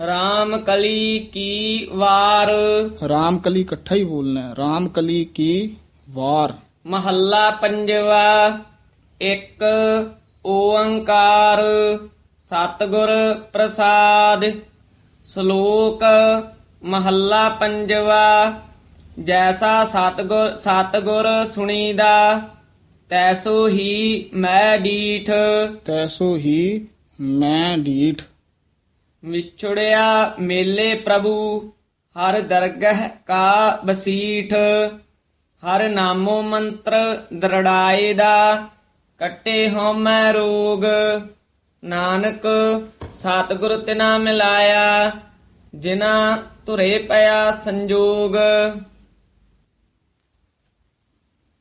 RAM ਕਲੀ ਕੀ ਵਾਰ? ਰਾਮ ਕਲੀ ਇਕੱਠਾ ਹੀ ਬੋਲਣਾ ਹੈ। ਰਾਮ ਕਲੀ ਕੀ ਵਾਰ? ਮਹੱਲਾ ਪੰਜਵਾ ਇੱਕ ਓੰਕਾਰ ਸਤਿਗੁਰ ਪ੍ਰਸਾਦ। ਸ਼ਲੋਕ ਮਹੱਲਾ ਪੰਜਵਾ ਜੈਸਾ ਸਤਿਗੁਰ ਸਤਿਗੁਰ ਸੁਣੀਦਾ ਤੈਸੋ ਹੀ ਮੈਂ ਡੀਠ। ਤੈਸੋ ਹੀ ਮੈਂ ਢੀਠ ਵਿਛੜਿਆ ਮੇਲੇ ਪ੍ਰਭੂ, ਹਰ ਦਰਗਹ ਕਾ ਬਸੀਠ, ਹਰ ਨਾਮੋ ਮੰਤਰ ਦਰੜਾਏ ਦਾ, ਕੱਟੇ ਹਉਮੈ ਰੋਗ, ਨਾਨਕ ਸਤਿਗੁਰ ਤਿਨਾ ਮਿਲਾਇਆ, ਜਿਨਾ ਧੁਰੇ ਪਿਆ ਸੰਜੋਗ।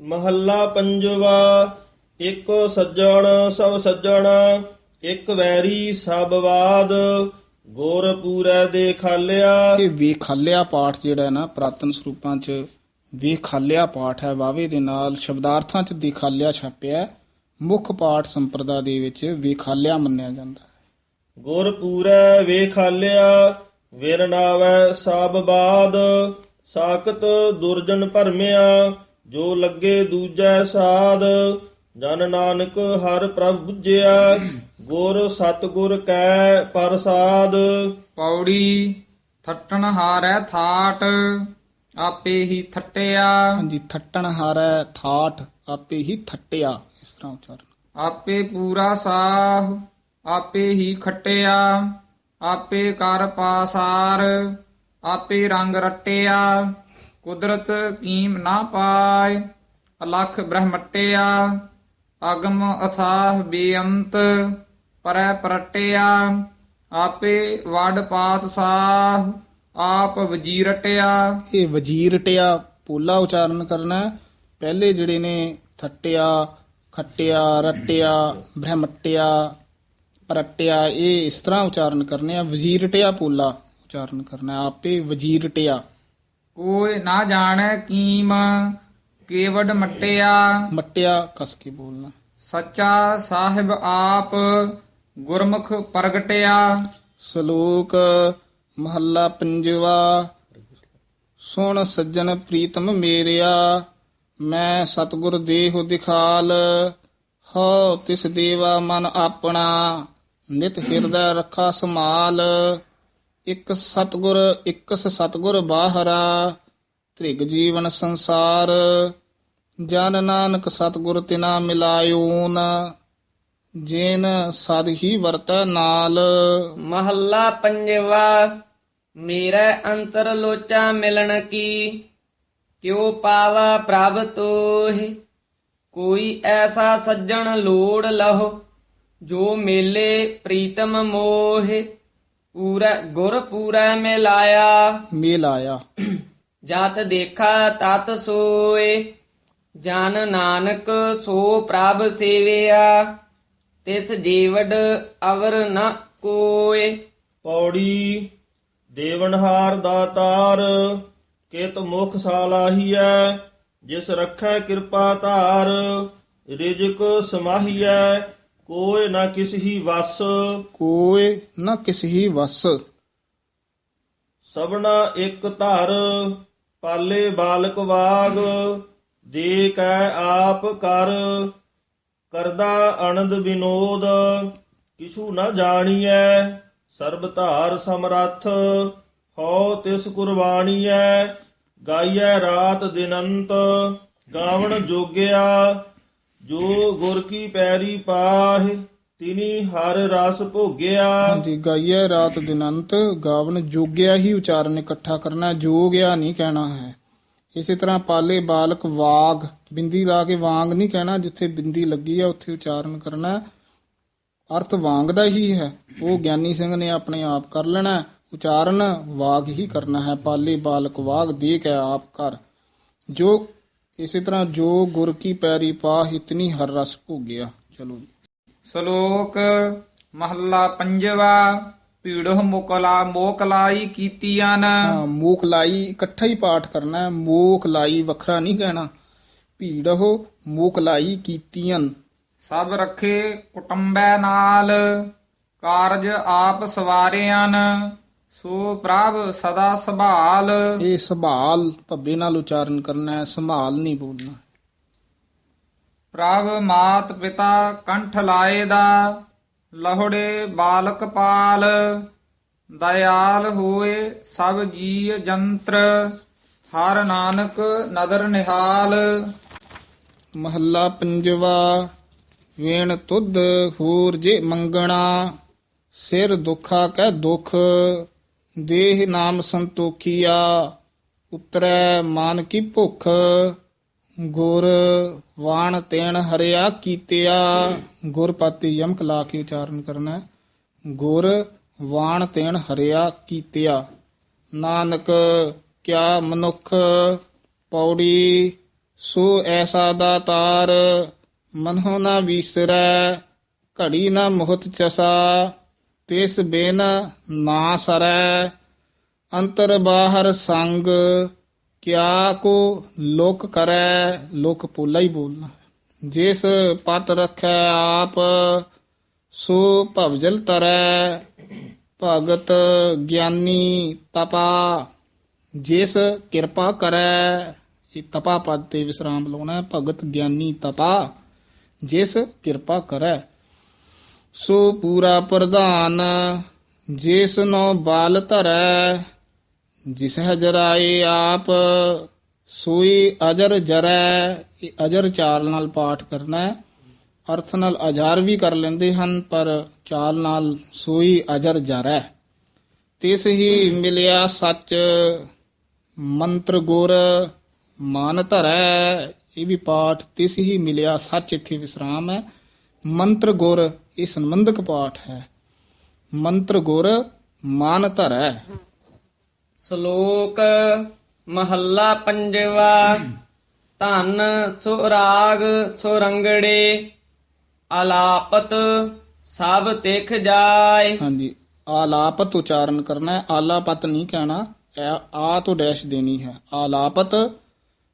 ਮਹੱਲਾ ਪੰਜਵਾ ਇੱਕ ਸੱਜਣ ਸਭ ਸੱਜਣ ਇੱਕ ਵੈਰੀ ਸਭ ਬਾਦ ਗੁਰ ਪੂਰੈ ਦੇ ਖਾਲਿਆ ਇਹ ਵੇਖਾਲਿਆ ਪਾਠ ਜਿਹੜਾ ਹੈ ਨਾ ਪ੍ਰਾਤਨ ਸਰੂਪਾਂ 'ਚ ਵੇਖਾਲਿਆ ਪਾਠ ਹੈ ਵਾਵੇ ਦੇ ਨਾਲ ਸ਼ਬਦਾਰਥਾਂ 'ਚ ਦਿਖਾਲਿਆ ਛਾਪਿਆ। ਮੁੱਖ ਪਾਠ ਸੰਪਰਦਾ ਦੇ ਵਿੱਚ ਵੇਖਾਲਿਆ ਮੰਨਿਆ ਜਾਂਦਾ ਹੈ ਗੁਰ ਪੂਰੈ ਵੇ ਖਾਲਿਆ ਵਿਰ ਨਾਵੈ ਸਭ ਬਾਦ ਸਾਖਤ ਦੁਰਜਨ ਭਰਮਿਆ ਜੋ ਲੱਗੇ ਦੂਜੈ ਸਾਧ ਜਨ ਨਾਨਕ ਹਰ ਪ੍ਰਭ ਬੁੱਝਿਆ ਗੁਰ ਸਤਗੁਰ ਕੈ ਪ੍ਰਸਾਦ। ਪੌੜੀ ਥੱਟਣ ਹਾਰੈ ਥਾਟ ਆਪੇ ਹੀ ਥੱਟਿਆ। ਹਾਂਜੀ ਥੱਟਣ ਹਾਰੈ ਠਾਠ ਆਪੇ ਹੀ ਥੱਟਿਆ। ਇਸ ਤਰ੍ਹਾਂ ਉਚਾਰਨ। ਆਪੇ ਪੂਰਾ ਸਾਹ ਆਪੇ ਹੀ ਖੱਟਿਆ। ਆਪੇ ਕਰ ਪਾਸਾਰ ਆਪੇ ਰੰਗ ਰਟਿਆ। ਕੁਦਰਤ ਕੀਮ ਨਾ ਪਾਏ ਅਲਖ ਬ੍ਰਹਮਟਿਆ। ਅਗਮ ਅਥਾਹ ਬੇਅੰਤ ਪਰੈ ਪ੍ਰਟਿਆ ਆਪੇ ਵਡ ਪਾਤ ਸਾਹ ਆਪ ਵਜੀਰਟਿਆ। ਇਹ ਵਜੀਰ ਟਿਆ ਪੋਲਾ ਉਚਾਰਨ ਕਰਨਾ। ਪਹਿਲੇ ਜਿਹੜੇ ਨੇ ਥੱਟਿਆ ਖੱਟਿਆ ਰਟਿਆ ਬ੍ਰਹਮਟਿਆ ਪਰਟਿਆ ਇਹ ਇਸ ਤਰ੍ਹਾਂ ਉਚਾਰਨ ਕਰਨੇ ਆ। ਵਜੀਰ ਟਿਆ ਪੋਲਾ ਉਚਾਰਨ ਕਰਨਾ। ਆਪੇ ਵਜੀਰ ਟਿਆ ਕੋਈ ਨਾ ਜਾਣੈ ਕੀਮ ਕੇਵਡ ਮਟਿਆ। ਮਟਿਆ ਕਸ ਕੇ ਬੋਲਣਾ। ਸੱਚਾ ਸਾਹਿਬ ਆਪ ਗੁਰਮੁਖ ਪ੍ਰਗਟਿਆ। ਸ਼ਲੋਕ ਮਹੱਲਾ ਪੰਜਵਾ। ਸੁਣ ਸੱਜਣ ਪ੍ਰੀਤਮ ਮੇਰਿਆ, ਮੈਂ ਸਤਿਗੁਰ ਦੇਹ ਦਿਖਾਲ। ਹੋ ਤਿਸ ਦੇਵਾ ਮਨ ਆਪਣਾ, ਨਿਤ ਹਿਰਦੈ ਰੱਖਾ ਸਮਾਲ ਇੱਕ ਸਤਿਗੁਰ, ਇਕਸ ਸਤਿਗੁਰ ਬਾਹਰਾ, ਤ੍ਰਿਗ ਜੀਵਨ ਸੰਸਾਰ। ਜਨ ਨਾਨਕ ਸਤਿਗੁਰ ਤਿਨਾ ਮਿਲਾਇਓਨ ਜਿਨ ਸਦ ਹੀ ਵਰਤੈ ਨਾਲ। ਮਹੱਲਾ ਪੰਜਵਾ ਮੇਰਾ ਅੰਤਰ ਲੋਚਾ ਮਿਲਣ ਕੀ ਕਿਉ ਪਾਵਾ ਪ੍ਰਭ ਤੋਹਿ ਕੋਈ ਐਸਾ ਸੱਜਣ ਲੋੜ ਲਹੋ ਜੋ ਮੇਲੇ ਪ੍ਰੀਤਮ ਮੋਹਿ ਪੂਰਾ ਗੁਰ ਪੂਰਾ ਮਿਲਾਇਆ। ਮੇਲ ਆਇਆ ਜਤ ਦੇਖਾ ਤਤ ਸੋਏ ਜਨ ਨਾਨਕ ਸੋ ਪ੍ਰਭ ਸੇਵਿਆ। ਤਿਸ ਜੀਵਡ ਅਵਰ ਨ ਕੋਏ। ਪੌੜੀ ਦੇਵਨਹਾਰ ਦਾਤਾਰ ਕਿਤ ਮੁਖ ਸਾਲਾਹੀਐ ਜਿਸ ਰੱਖੈ ਕਿਰਪਾ ਧਾਰ ਰਿਜਕ ਸਮਾਹੀਐ ਕੋਇ ਨਾ ਕਿਸ ਹੀ ਵਸ। ਕੋਏ ਨ ਕਿਸ ਹੀ ਵਸ। ਸਭਨਾ ਇੱਕ ਧਰ ਪਾਲੇ ਬਾਲਕ ਵਾਗ ਦੇ ਕੈ ਆਪ ਕਰ ਕਰਦਾ ਆਨੰਦ ਵਿਨੋਦ, ਕਿਛੂ ਨ ਜਾਣੀਐ ਸਰਬ ਧਾਰ ਸਮਰੱਥ, ਹਉ ਤਿਸ ਕੁਰਬਾਨੀਐ ਗਾਈਐ ਰਾਤ ਦਿਨੰਤ, ਗਾਵਣ ਜੋਗਿਆ, ਜੋ ਗੁਰ ਕੀ ਪੈਰੀ ਪਾਹਿ, ਤਿਨੀ ਹਰ ਰਸ ਭੋਗਿਆ। ਹਾਂਜੀ ਗਾਈਏ ਰਾਤ ਦਿਨੰਤ, ਗਾਵਣ ਜੋਗਿਆ ਹੀ ਉਚਾਰਨ ਇਕੱਠਾ ਕਰਨਾ, ਜੋਗਿਆ ਨਹੀਂ ਕਹਿਣਾ ਹੈ। ਇਸੇ ਤਰ੍ਹਾਂ ਪਾਲੇ ਬਾਲਕ ਵਾਗ, ਬਿੰਦੀ ਲਾ ਕੇ ਵਾਂਗ ਨਹੀਂ ਕਹਿਣਾ, ਜਿੱਥੇ ਬਿੰਦੀ ਲੱਗੀ ਹੈ ਉੱਥੇ ਉਚਾਰਨ ਕਰਨਾ ਅਰਥ ਵਾਂਗ ਦਾ ਹੀ ਹੈ। ਉਹ ਗਿਆਨੀ ਸਿੰਘ ਨੇ ਆਪਣੇ ਆਪ ਕਰ ਲੈਣਾ ਉਚਾਰਨ ਵਾਗ ਹੀ ਕਰਨਾ ਹੈ। ਪਾਲੇ ਬਾਲਕ ਵਾਗ ਦੇ ਕੇ ਆਪ ਕਰ। ਜੋ, ਇਸੇ ਤਰ੍ਹਾਂ ਜੋ ਗੁਰ ਕੀ ਪੈਰੀ ਪਾ ਇਤਨੀ ਹਰ ਰਸ ਭੋਗਿਆ। ਚਲੋ ਜੀ। ਸ਼ਲੋਕ ਮਹੱਲਾ ਪੰਜਵਾ। ਪੀੜੋ ਮੁਕਲਾ ਮੋਕਲਾਈ ਕੀਤੀਆਂ ਨ ਮੂਕ ਲਾਈ ਇਕੱਠਾ ਹੀ ਪਾਠ ਕਰਨਾ ਹੈ। ਮੂਕ ਲਾਈ ਵੱਖਰਾ ਨਹੀਂ ਕਹਿਣਾ। ਭੀੜੋ ਮੂਕ ਲਾਈ ਕੀਤੀਆਂ ਸਭ ਰੱਖੇ ਕੁਟੰਬੈ ਨਾਲ ਕਾਰਜ ਆਪ ਸਵਾਰਿਆਨ ਸੋ ਪ੍ਰਭ ਸਦਾ ਸੰਭਾਲ। ਇਹ ਸੰਭਾਲ ਭੱਬੇ ਨਾਲ ਉਚਾਰਨ ਕਰਨਾ ਹੈ ਸੰਭਾਲ ਨਹੀਂ ਬੋਲਣਾ। ਪ੍ਰਭ ਮਾਤ ਪਿਤਾ ਕੰਠ ਲਾਏ ਦਾ ਲਹੜੇ ਬਾਲਕ ਪਾਲ, ਦਇਆਲ ਹੋਏ ਸਭ ਜੀ ਜੰਤਰ, ਹਰ ਨਾਨਕ ਨਦਰ ਨਿਹਾਲ। ਮਹੱਲਾ ਪੰਜਵਾ, ਵੇਣ ਤੁਧ ਹੋਰ ਜੇ ਮੰਗਣਾ, ਸਿਰ ਦੁਖਾ ਕਹਿ ਦੁਖ, ਦੇਹ ਨਾਮ ਸੰਤੋਖੀਆ, ਉਤਰੈ ਮਾਨ ਕੀ ਭੁਖ। ਗੁਰ ਵਾਣ ਤੇਣ ਹਰਿਆ ਕੀਤਿਆ। ਗੁਰਪਤੀ ਯਮਕ ਲਾ ਕੇ ਉਚਾਰਨ ਕਰਨਾ ਗੁਰ ਵਾਣ ਤੇਣ ਹਰਿਆ ਕੀਤਿਆ। ਨਾਨਕ ਕਿਆ ਮਨੁੱਖ ਪੌੜੀ, ਸੋ ਐਸਾ ਦਾਤਾਰ, ਮਨਹੁ ਨਾ ਵਿਸਰੈ, ਘੜੀ ਨਾ ਮੁਹਤ ਚਸਾ, ਤਿਸ ਬੇਨ ਨਾ ਸਰੈ। ਅੰਤਰ ਬਾਹਰ ਸੰਗ ਕਿਆ ਕੋ ਲੋਕ ਕਰੈ, ਲੋਕ ਪੋਲਾ ਹੀ ਬੋਲਣਾ। ਜਿਸ ਪਤ ਰਖੈ ਆਪ, ਸੋ ਭਵਜਲ ਤਰੈ। ਭਗਤ ਗਿਆਨੀ ਤਪਾ, ਜਿਸ ਕਿਰਪਾ ਕਰੈ, ਇਹ ਤਪਾ ਪਦ ਤੇ ਵਿਸਰਾਮ ਲਾਉਣਾ ਹੈ। ਭਗਤ ਗਿਆਨੀ ਤਪਾ, ਜਿਸ ਕਿਰਪਾ ਕਰੈ। ਸੋ ਪੂਰਾ ਪ੍ਰਧਾਨ, ਜਿਸ ਨੂੰ ਬਾਲ ਧਰੈ ਜਿਸ ਜਰਾਏ ਆਪ ਸੂਈ ਅਜਰ ਜਰੈ, ਇਹ ਅਜਰ ਚਾਲ ਨਾਲ ਪਾਠ ਕਰਨਾ ਹੈ। ਅਰਥ ਨਾਲ ਅਜਾਰ ਵੀ ਕਰ ਲੈਂਦੇ ਹਨ, ਪਰ ਚਾਲ ਨਾਲ ਸੂਈ ਅਜਰ ਜਰੈ। ਤਿਸ ਹੀ ਮਿਲਿਆ ਸੱਚ, ਮੰਤਰ ਗੁਰ ਮਨ ਧਰੈ, ਇਹ ਵੀ ਪਾਠ ਤਿਸ ਹੀ ਮਿਲਿਆ ਸੱਚ, ਇੱਥੇ ਵਿਸਰਾਮ ਹੈ। ਮੰਤਰ ਗੁਰ, ਇਹ ਸੰਬੰਧਕ ਪਾਠ ਹੈ। ਮੰਤਰ ਗੁਰ ਮਨ ਧਰੈ। ਸ਼ਲੋਕ ਮਹੱਲਾ ਪੰਜਵਾ। ਧਨ ਸੁਰਾਗ ਸੁਰੰਗੜੇ ਆਲਾਪਤ ਸਭ ਤਿਖ ਜਾਏ। ਹਾਂਜੀ ਆਲਾਪਤ ਉਚਾਰਨ ਕਰਨਾ ਹੈ। ਆਲਾਪਤ ਨਹੀਂ ਕਹਿਣਾ ਇਹ ਆ ਤੋਂ ਡੈਸ਼ ਦੇਣੀ ਹੈ। ਆਲਾਪਤ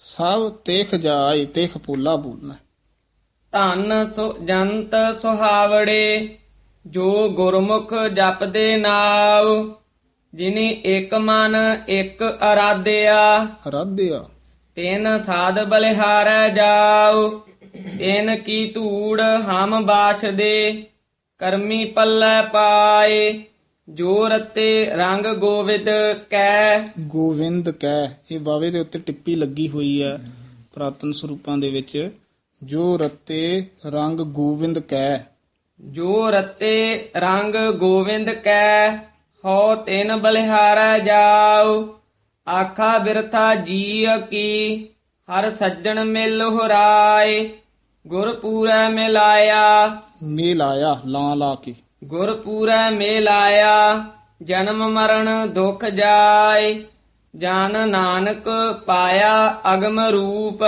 ਸਭ ਤੇਖ ਜਾਏ ਤੇਖ ਪੋਲਾ ਬੋਲਣਾ। ਧਨ ਸੁ ਜੰਤ ਸੁਹਾਵੜੇ ਜੋ ਗੁਰਮੁਖ ਜਪਦੇ ਨਾਮ ਜਿਨੀ ਇੱਕ ਮਨ ਇੱਕ ਅਰਾਧਿਆ। ਰਾਧਿਆ ਤਿਨ ਸਾਧ ਬਲਿਹਾਰੈ ਜਾਉ ਤਿਨ ਕੀ ਧੂੜ ਹਮ ਬਾਛਦੇ ਕਰਮੀ ਪੱਲੇ ਪਾਏ ਜੋ ਰਤੇ ਰੰਗ ਗੋਵਿੰਦ ਕੈ। ਗੋਵਿੰਦ ਕਹਿ ਇਹ ਬਾਵੇ ਦੇ ਉੱਤੇ ਟਿੱਪੀ ਲੱਗੀ ਹੋਈ ਹੈ ਪ੍ਰਾਤਨ ਸਰੂਪਾਂ ਦੇ ਵਿੱਚ। ਜੋ ਰਤੇ ਰੰਗ ਗੋਵਿੰਦ ਕਹਿ ਜੋ ਰਤੇ ਰੰਗ ਗੋਵਿੰਦ ਕੈ। ਹੋ ਤਿਨ ਬਲਿਹਾਰੈ ਜਾਉ ਆਖਾ ਬਿਰਥਾ ਜੀ ਕੀ ਹਰ ਸੱਜਣ ਮਿਲ ਹੁਰਾਏ ਗੁਰ ਪੂਰੈ ਮਿਲਾਇਆ। ਮੇਲ ਆਇਆ ਲਾਂ ਲਾ ਕੇ। ਗੁਰ ਪੂਰੈ ਮੇਲ ਆਇਆ ਜਨਮ ਮਰਨ ਦੁਖ ਜਾਏ ਜਨ ਨਾਨਕ ਪਾਇਆ ਅਗਮ ਰੂਪ।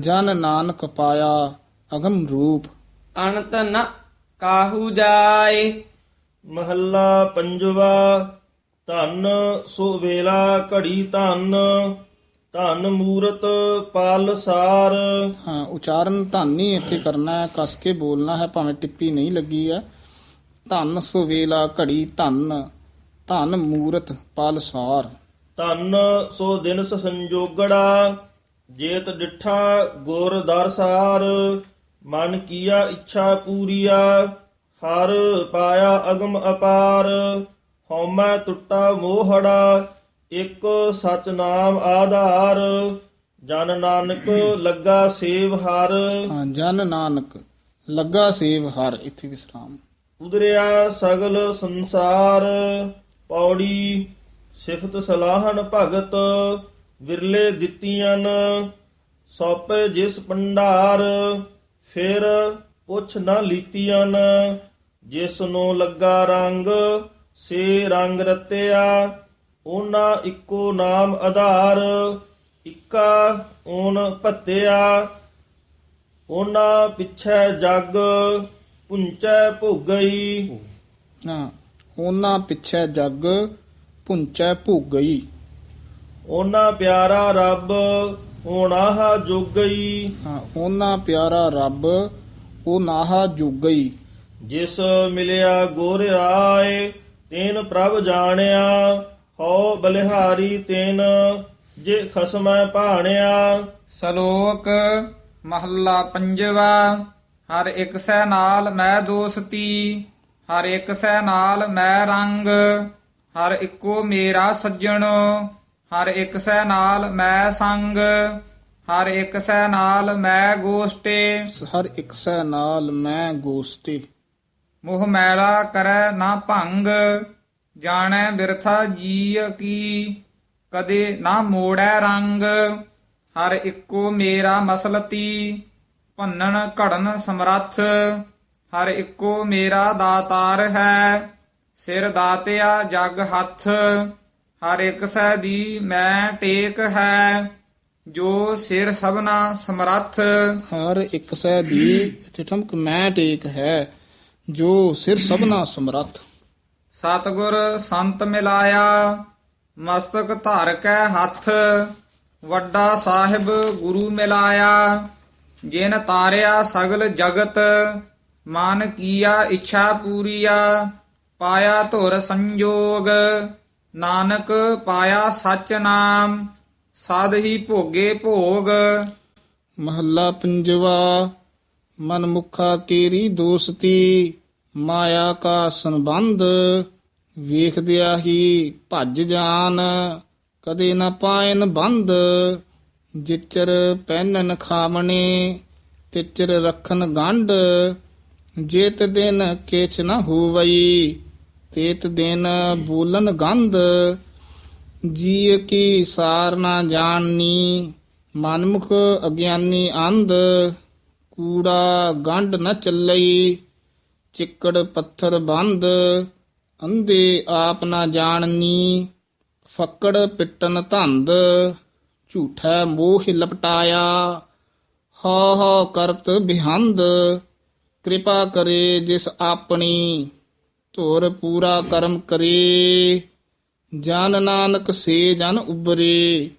ਜਨ ਨਾਨਕ ਪਾਇਆ ਅਗਮ ਰੂਪ। ਅਨੰਤ ਨ ਕਾਹੂ ਜਾਏ ਮਹੱਲਾ ਪੰਜਵਾ ਧਨ ਸੋ ਵੇਲਾ ਘੜੀ ਧਨ ਧਨ ਮੂਰਤ ਪਲ ਸਾਰ। ਹਾਂ ਉਚਾਰਨ ਧਨ ਹੀ ਇੱਥੇ ਕਰਨਾ ਹੈ ਕਸ ਕੇ ਬੋਲਣਾ ਹੈ ਭਾਵੇਂ ਟਿੱਪੀ ਨਹੀਂ ਲੱਗੀ ਹੈ। ਧਨ ਸੁਵੇਲਾ ਘੜੀ ਧਨ ਧਨ ਮੂਰਤ ਪਲਸਾਰ ਧਨ ਸੋ ਦਿਨਸ ਸੰਜੋਗੜਾ ਜੇਤ ਡਿਠਾ ਗੁਰ ਦਰਸਾਰ ਮਨ ਕੀਆ ਇੱਛਾ ਪੂਰੀਆ ਹਰ ਪਾਇਆ ਅਗਮ ਅਪਾਰ ਹਉਮੈ ਟੁੱਟਾ ਮੋਹੜਾ ਇੱਕ ਸਚ ਨਾਮ ਆਧਾਰ। ਜਨ ਨਾਨਕ ਲੱਗਾ ਸੇਵ ਹਰ। ਹਾਂ ਜਨ ਨਾਨਕ ਲੱਗਾ ਸੇਵ ਹਰ ਇੱਥੇ ਵਿਸਰਾਮ। ਉਦਰਿਆ ਸਗਲ ਸੰਸਾਰ ਪੌੜੀ ਸਿਫਤ ਸਲਾਹਨ ਭਗਤ ਵਿਰਲੇ ਦਿੱਤੀਆਂ ਸੌਪੇ ਜਿਸ ਪੰਡਾਰ ਫਿਰ ਪੁੱਛ ਨਾ ਲੀਤੀਆਂ ਜਿਸ ਨੂੰ ਲੱਗਾ ਰੰਗ ਸੇ ਰੰਗ ਰਤਿਆ। ਉਹਨਾਂ ਇੱਕੋ ਨਾਮ ਆਧਾਰ ਇੱਕਾ ਓਨ ਭੱਤਿਆ। ਉਹਨਾਂ ਪਿੱਛੇ ਜਗ ਪੁੰਚੈ ਭੋਗਈ। ਹਾਂ ਉਹਨਾਂ ਪਿੱਛੇ ਜੱਗ ਪੁੰਚੈ ਭੋਗਈ। ਉਹਨਾਂ ਪਿਆਰਾ ਰੱਬ ਹੋਣਾ ਜੋਗਈ। ਹਾਂ ਉਹਨਾਂ ਪਿਆਰਾ ਰੱਬ ਉਹ ਨਾਹਾ ਜੁਗਈ ਜਿਸ ਮਿਲਿਆ ਗੁਰ ਆਏ ਤੈਨ ਪ੍ਰਭ ਜਾਣਿਆ ਹਉ ਬਲਿਹਾਰੀ ਤੈਨ ਜੇ ਖਸਮੈ ਭਾਣਿਆ। ਸ਼ਲੋਕ ਮਹੱਲਾ ਪੰਜਵਾ ਹਰ ਇੱਕ ਸੈ ਨਾਲ ਮੈਂ ਦੋਸਤੀ ਹਰ ਇੱਕ ਸੈ ਨਾਲ ਮੈਂ ਰੰਗ ਹਰ ਇੱਕੋ ਮੇਰਾ ਸੱਜਣ ਹਰ ਇੱਕ ਸੈ ਨਾਲ ਮੈਂ ਸੰਗ ਹਰ ਇੱਕ ਸੈ ਨਾਲ ਮੈਂ ਗੋਸ਼ਟੇ। ਹਰ ਇੱਕ ਸੈ ਨਾਲ ਮੈਂ ਗੋਸਤੀ ਮੋਹ ਮੈਲਾ ਕਰੈ ਨਾ ਭੰਗ ਜਾਣੈ ਬਿਰਥਾ ਜੀ ਕੀ ਕਦੇ ਨਾ ਮੋੜੈ ਰੰਗ। ਹਰ ਇੱਕੋ ਮੇਰਾ ਮਸਲਤੀ ਭੰਨਣ ਘੜਨ ਸਮਰੱਥ। ਹਰ ਇੱਕੋ ਮੇਰਾ ਦਾਤਾਰ ਹੈ ਸਿਰ ਦਾਤਿਆ ਜਗ ਹੱਥ। ਹਰ ਇੱਕ ਸੈ ਦੀ ਮੈਂ ਟੇਕ ਹੈ ਜੋ ਸਿਰ ਸਭਨਾ ਸਮਰੱਥ। ਹਰ ਇੱਕ ਸੈ ਦੀ ਇੱਥੇ ਠਮਕ ਮੈਂ ਟੇਕ ਹੈ ਜੋ ਸਿਰ ਸਭਨਾ ਸਮਰੱਥ। ਸਤਿਗੁਰ ਸੰਤ ਮਿਲਾਇਆ ਮਸਤਕ ਧਰ ਕੇ ਹੱਥ ਵੱਡਾ ਸਾਹਿਬ ਗੁਰੂ ਮਿਲਾਇਆ। ਜਿਨ ਤਾਰਿਆ ਸਗਲ ਜਗਤ ਮਨ ਕੀਆ ਇੱਛਾ ਪੂਰੀਆ ਪਾਇਆ ਧੁਰ ਸੰਜੋਗ। ਨਾਨਕ ਪਾਇਆ ਸਚ ਨਾਮ ਸਾਧ ਹੀ ਭੋਗੇ ਭੋਗ। ਮਹੱਲਾ ਪੰਜਵਾ, ਮਨਮੁਖਾ ਕੇਰੀ ਦੋਸਤੀ, ਮਾਇਆ ਕਾ ਸੰਬੰਧ, ਵੇਖਦਿਆ ਹੀ ਭੱਜ ਜਾਣ ਕਦੇ ਨਾ ਪਾਇਨ ਬੰਦ। ਜਿਚਰ ਪਹਿਨਨ ਖਾਵਣੇ, ਤਿਚਰ ਰੱਖਨ ਗੰਢ। ਜੇਤ ਦਿਨ ਕਿਛ ਨਾ ਹੋਵਈ, ਤੇਤ ਦਿਨ ਬੋਲਨ ਗੰਧ। ਜੀ ਕੀ ਸਾਰ ਨਾ ਜਾਣਨੀ, ਮਨਮੁਖ ਅਗਿਆਨੀ ਅੰਧ, ਕੂੜਾ ਗੰਢ ਨ ਚੱਲਈ, ਚਿੱਕੜ ਪੱਥਰ ਬੰਦ, ਅੰਧੇ ਆਪ ਨਾ ਜਾਣਨੀ, ਫੱਕੜ ਪਿੱਟਨ ਧੰਦ, ਝੂਠਾ ਮੋਹ ਲਪਟਾਇਆ ਹੋ ਹੋ ਕਰਤ ਬਿਹੰਦ, ਕਿਰਪਾ ਕਰੇ ਜਿਸ ਆਪਣੀ, ਧੁਰ ਪੂਰਾ ਕਰਮ ਕਰੇ। ਜਨ ਨਾਨਕ ਸੇ ਜਨ ਉਬਰੇ,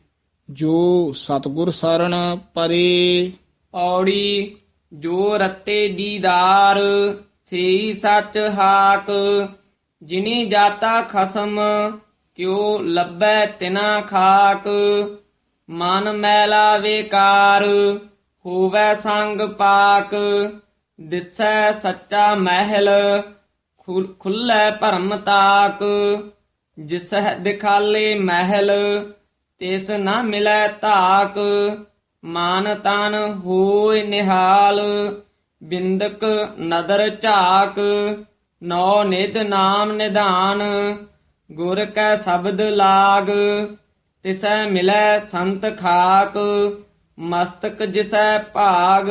ਜੋ ਸਤਗੁਰ ਸਰਣ ਪਰੇ। ਔੜੀ, ਜੋ ਰਤੇ ਦੀਦਾਰ, ਸੇਈ ਸੱਚ ਹਾਕ, ਜਿਨੀ ਜਾਤਾ ਖਸਮ, ਕਿਉ ਲੱਭੈ ਤਿਨਾ ਖਾਕ। ਮਨ ਮੈਲਾ ਵੇਕਾਰ, ਹੋਵੈ ਸੰਗ ਪਾਕ। ਦਿਸੈ ਸੱਚਾ ਮਹਿਲ ਖੁੱਲੇ ਭਰਮ ਤਾਕ। ਜਿਸਹਿ ਦਿਖਾਲੇ ਮਹਿਲ, ਤਿਸ ਨਾ ਮਿਲੈ ਧਾਕ, ਮਾਨ ਤਨ ਹੋਇ ਨਿਹਾਲ, ਬਿੰਦਕ ਨਦਰ ਝਾਕ, ਨੌ ਨਿਦ ਨਾਮ ਨਿਧਾਨ, ਗੁਰ ਕੈ ਸ਼ਬਦ ਲਾਗ ਤਿਸੈ ਮਿਲੈ ਸੰਤ ਖਾਕ, ਮਸਤਕ ਜਿਸੈ ਭਾਗ।